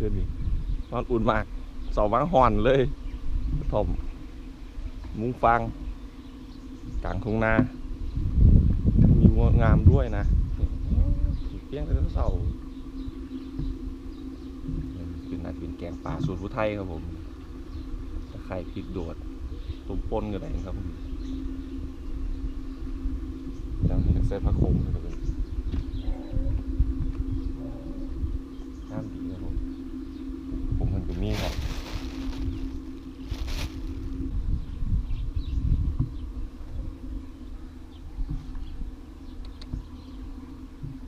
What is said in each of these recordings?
คืนนี้นอนอุ่นมากเสาวังห่อนเลยกระท่อมมุ้งฟางกลางทุ่งนามีวัวงามด้วยนะเพียงแต่เสาเป็นนาจะเป็นแกงปลาสูตรผู้ไทยครับผมตะไคร้พริกโดดตุ้มป่นก็ได้ครับผมแล้วมีใส่ผักขมนะครับผมน้ำดีครับผมผมมัน ก็มีครับ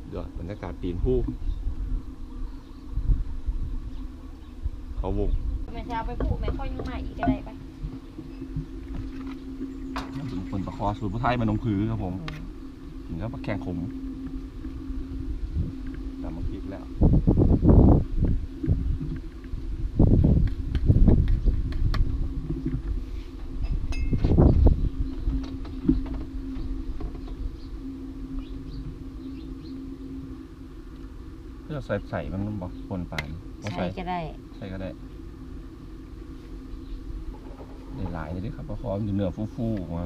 เดี๋ยวบรรยากาศตีนผู้เขาวงแม่จะเอาไปปลูกแม่ค่อยยังใหม่อีกก็ได้ปะเป็นคนประคอสูตรผู้ไทยมันลงพื้นครับผมถึงแล้วปลาแข่งขมตามมาพริกแล้ว เพื่อใส่ใส่มันบอกคนปานบ่ใช่ก็ได้ใส่ก็ได้ได้หลายเลยเด้ครับปลาคอมันจะเนื้อฟูๆออกมา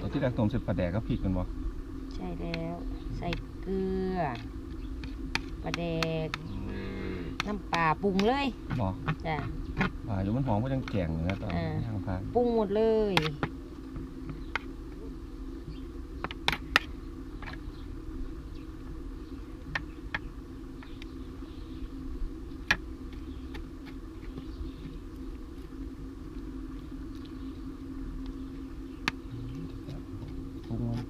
ตอนที่แรกต้มเสร็จปลาแดกก็พริกกันบ่ใช่แล้ว ใส่เกลือปลาแดกน้ำปลาปรุงเลยบ่จ้ะปลาอยู่มันหอมก็ยังแกงอยู่นะตอนอ่า ย่างพานปรุงหมดเลย ปรุงมัน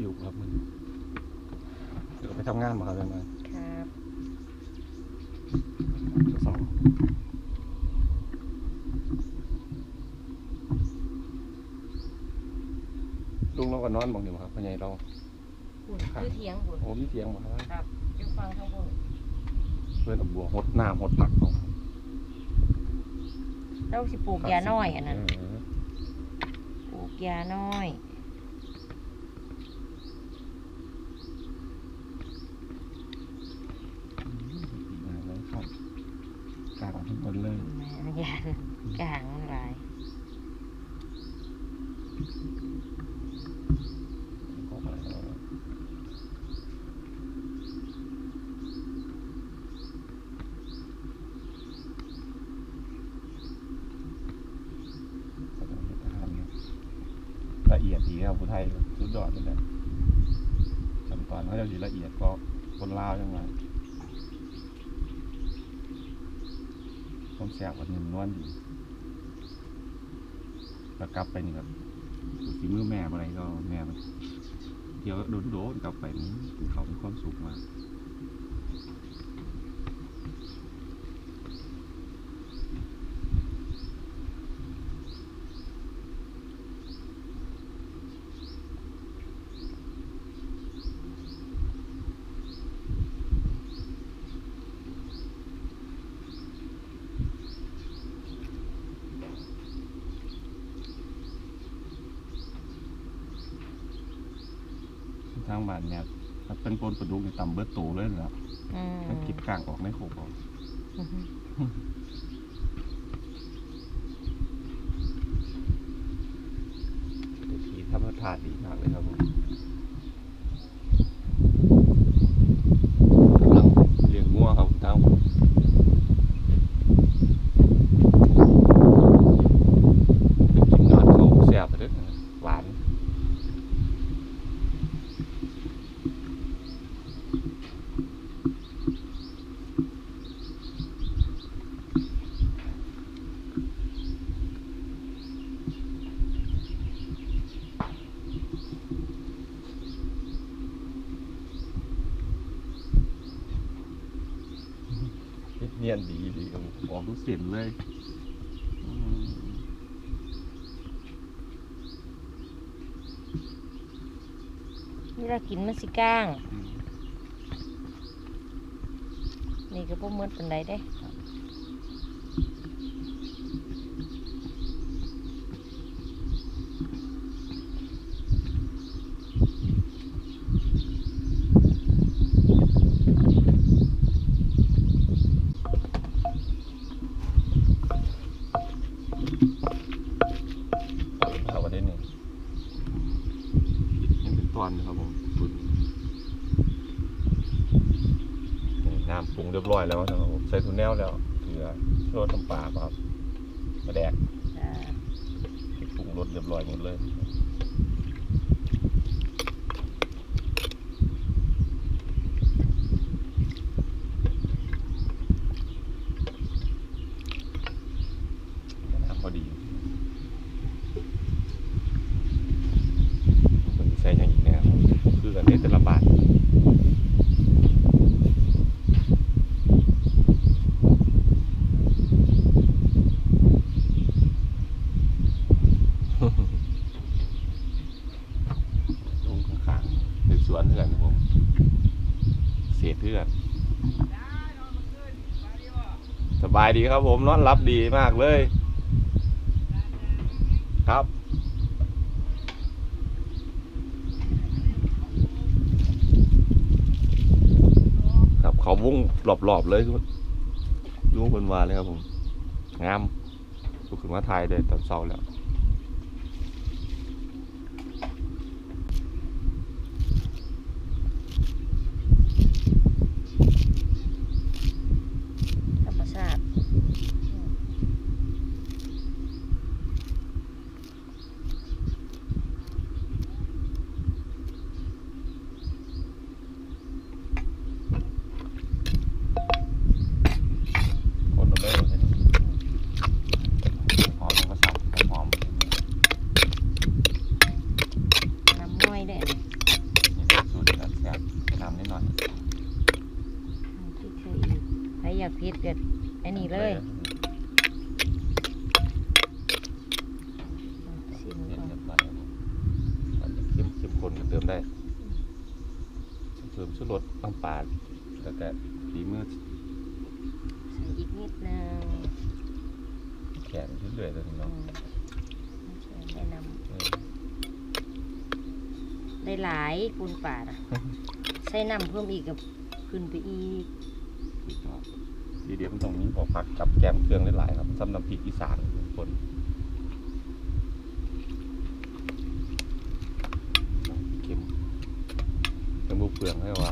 เดี๋ยวพี่บิวครับมันเดี๋ยวไปทำงานมาครับเดี๋ยวมาครับสองลุงเราก็นอนบอกอยู่ครับพ่อใหญ่เราบุญคือเทียงบุญโอ้พี่เตียงมาแล้วครับอยู่ฟังทั้งบุญเพื่อนเอาบัวหดน้ำหดหมักเขาเราสิปลูกยาน้อยอันนั้นเออปลูกยาน้อย มาแล้วครับกลางทุกคนเลย แม่ยานกลางมันหลาย ก็มาแล้วละ เอียดดรับผู้ไทยสุดยอดเลยนะขั้นตอนเขาจะละเอียดก็คนลาวยังไงต้มแซ่บกว่านิ่มนวลดีแล้วกลับไปนี่แบบฝีมือแม่อะไรก็แม่มันเดี๋ยวโดนโดนกลับไปนี่เขามีความสุขมาก ทางบ้านเนี่ยถ้าเป็นปนประดุกนี่ต่ำเบิดโตเลยนะอืมมันกิบกลางออกในโขกออกอือฮึทีธรรมชาติดีมากเลยครับผมกำลังเลี้ยงงัวครับเท้ากินนอนเขาแซ่บเลยหวาน เนียนดีดี ครับออกทุกเสียนเลยอืมนเวลากินมันสิก้าง นี่ก็บ่เหมือนปานใดเด้ เอาวันนี้นี่ยังเป็น ตอนนะครับผมตุนนี่น้ำปรุงเรียบร้อยแล้วนะครับผมใส่ทุนแนวแล้วเกลือรสน้ำปลาครับกระแดกจ้าปรุงรสเรียบร้อยหมดเลย น้ำพอดีมันใส่อย่างอีกแน่ครับคือกันในแต่ละบาท ลงข้างๆเป็นสวนเถื่อนครับผม เศษเถื่อน สบายดีครับผมนอนรับดีมากเลย ครับครับเขาวงหลอบๆเลยคือลุงบนวาเลยครับผม งามลุกขึ้นมาถ่ายเลยตอนเช้าแล้ว ธรรมชาติ คนหมดเลยหอมก็สับหอม น้ำม้อยได้อันนี้ นี่เป็นสูตรการแซ่บน้ำนิดหน่อย ที่เคยอีกใคร อยากพิษก็อันนี้เลยชิมเรียก่อนเรียบร้อยครับผมมันจะเข้มเข้มข้นกันเติมได้เติมชูรสน้ำปลาแล้วก็ฝีมือใส่อีกนิดนึงแข็งเรื่อยๆเลยอืเนาะมได้นเออำได้หลายปูนป่าน่ะใส่น้ำเพิ่มอีกกับขึ้นไปอีกสุดยอด ทีเดียวมันตรงนี้บอกผักกับแกมเครื่องหลายๆครับซ้ำน้ำพริกอีสานทุกคนเค็มเค็มบุเปลืองให้ว่า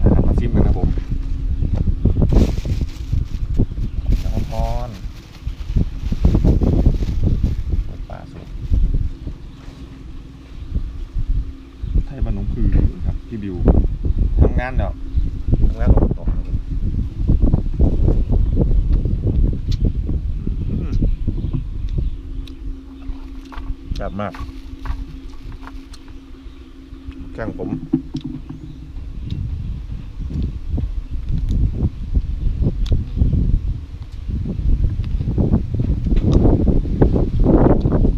นะครับมาซิมกันนะผมน้ำพรเปิดปลาสุดไทยบ้านหนองพือครับ พี่บิวทำงานเดี๋ยวทำงานอบตครับผมอืมแซ่บมากแกงผม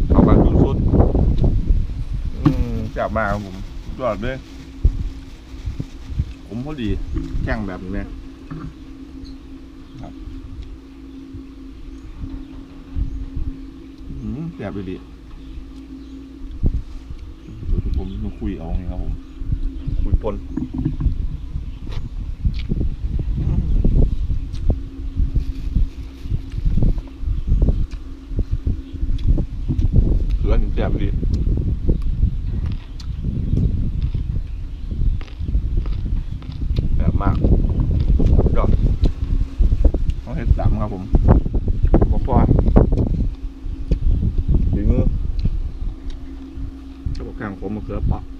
เข้ากันสุดๆอืมจับมาครับผมสุดยอดเลย ผมพอดีแข่งแบบนี้ครับอืมแสบไปดีเดี๋ยวผมมาคุยเอาไงครับผมคุยปนอืมเกลือหนึ่งแสบไปดีแสบมากยอดต้องเห็ดดำครับผมบอพอ ดีมื